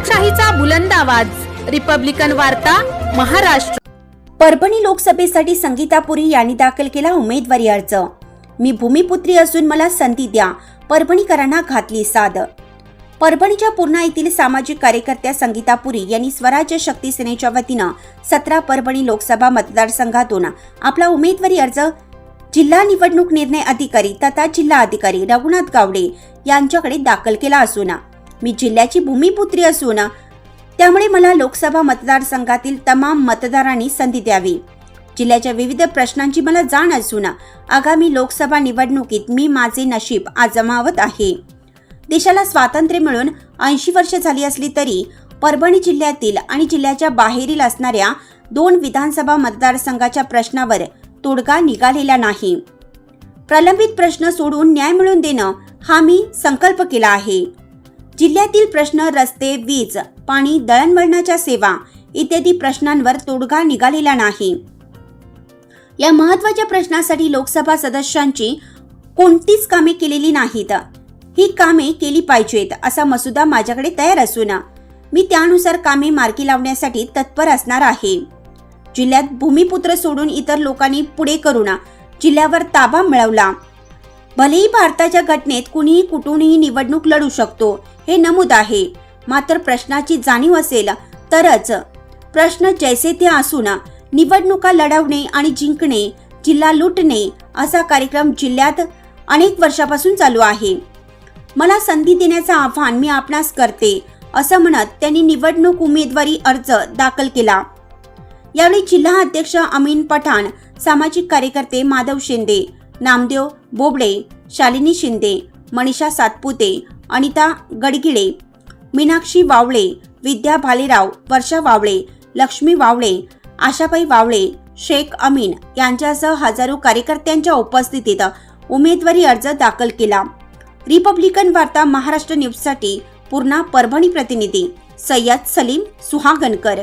लोकशाहीचा बुलंद आवाज. रिपब्लिकन वार्ता महाराष्ट्र. परभणी लोकसभेसाठी संगीता पुरी यांनी दाखल केला उमेदवारी अर्ज. मी भूमिपुत्री असून मला संधी द्या. परभणीकरांना घातली साद. परभणीच्या पूर्णा येथील सामाजिक कार्यकर्त्या संगीता पुरी यांनी स्वराज्य शक्ती सेनेच्या वतीनं सतरा परभणी लोकसभा मतदारसंघातून आपला उमेदवारी अर्ज जिल्हा निवडणूक निर्णय अधिकारी तथा जिल्हा अधिकारी रघुनाथ गावडे यांच्याकडे दाखल केला असून मी जिल्ह्याची भूमिपुत्री असून त्यामुळे मला लोकसभा मतदारसंघातील तमाम मतदारांनी संधी द्यावी. जिल्ह्याच्या विविध प्रश्नांची मला जाण असून आगामी लोकसभा निवडणुकीत मी माझे नशीब आजमावत आहे. देशाला स्वातंत्र्य मिळून ऐंशी वर्ष झाली असली तरी परभणी जिल्ह्यातील आणि जिल्ह्याच्या बाहेरील असणाऱ्या दोन विधानसभा मतदारसंघाच्या प्रश्नावर तोडगा निघालेला नाही. प्रलंबित प्रश्न सोडून न्याय मिळवून देणं हा मी संकल्प केला आहे. जिल्ह्यातील प्रश्न रस्ते वीज पाणी दळणवळणाच्या सेवा इत्यादी प्रश्नांवर तोडगा निघालेला नाही. या महत्त्वाच्या प्रश्नासाठी लोकसभा सदस्यांची कोणतीच कामे केलेली नाहीत. ही कामे केली पाहिजेत असा मसुदा माझ्याकडे तयार असून. मी त्यानुसार कामे मार्गी लावण्यासाठी तत्पर असणार आहे. जिल्ह्यात भूमिपुत्र सोडून इतर लोकांनी पुढे करून जिल्ह्यावर ताबा मिळवला. भलेही भारताच्या घटनेत कुणीही कुठूनही निवडणूक लढू शकतो हे नमूद आहे. मात्र प्रश्नाची जाणीव असेल तरच. प्रश्न जैसे ते असून निवडणुका लढवणे आणि जिंकणे जिल्हा लुटणे असा कार्यक्रम जिल्ह्यात अनेक वर्षापासून चालू आहे. मला संधी देण्याचं आव्हान मी आपणास करते असं म्हणत त्यांनी निवडणूक उमेदवारी अर्ज दाखल केला. यावेळी जिल्हा अध्यक्ष अमीन पठाण सामाजिक कार्यकर्ते माधव शिंदे नामदेव बोबडे शालिनी शिंदे मनीषा सातपुते अनिता गडगिडे मीनाक्षी वावळे विद्या भालेराव वर्षा वावळे लक्ष्मी वावळे आशाबाई वावळे शेख अमीन यांच्यासह हजारो कार्यकर्त्यांच्या उपस्थितीत उमेदवारी अर्ज दाखल केला. रिपब्लिकन वार्ता महाराष्ट्र न्यूजसाठी पूर्णा परभणी प्रतिनिधी सय्यद सलीम सुहागनकर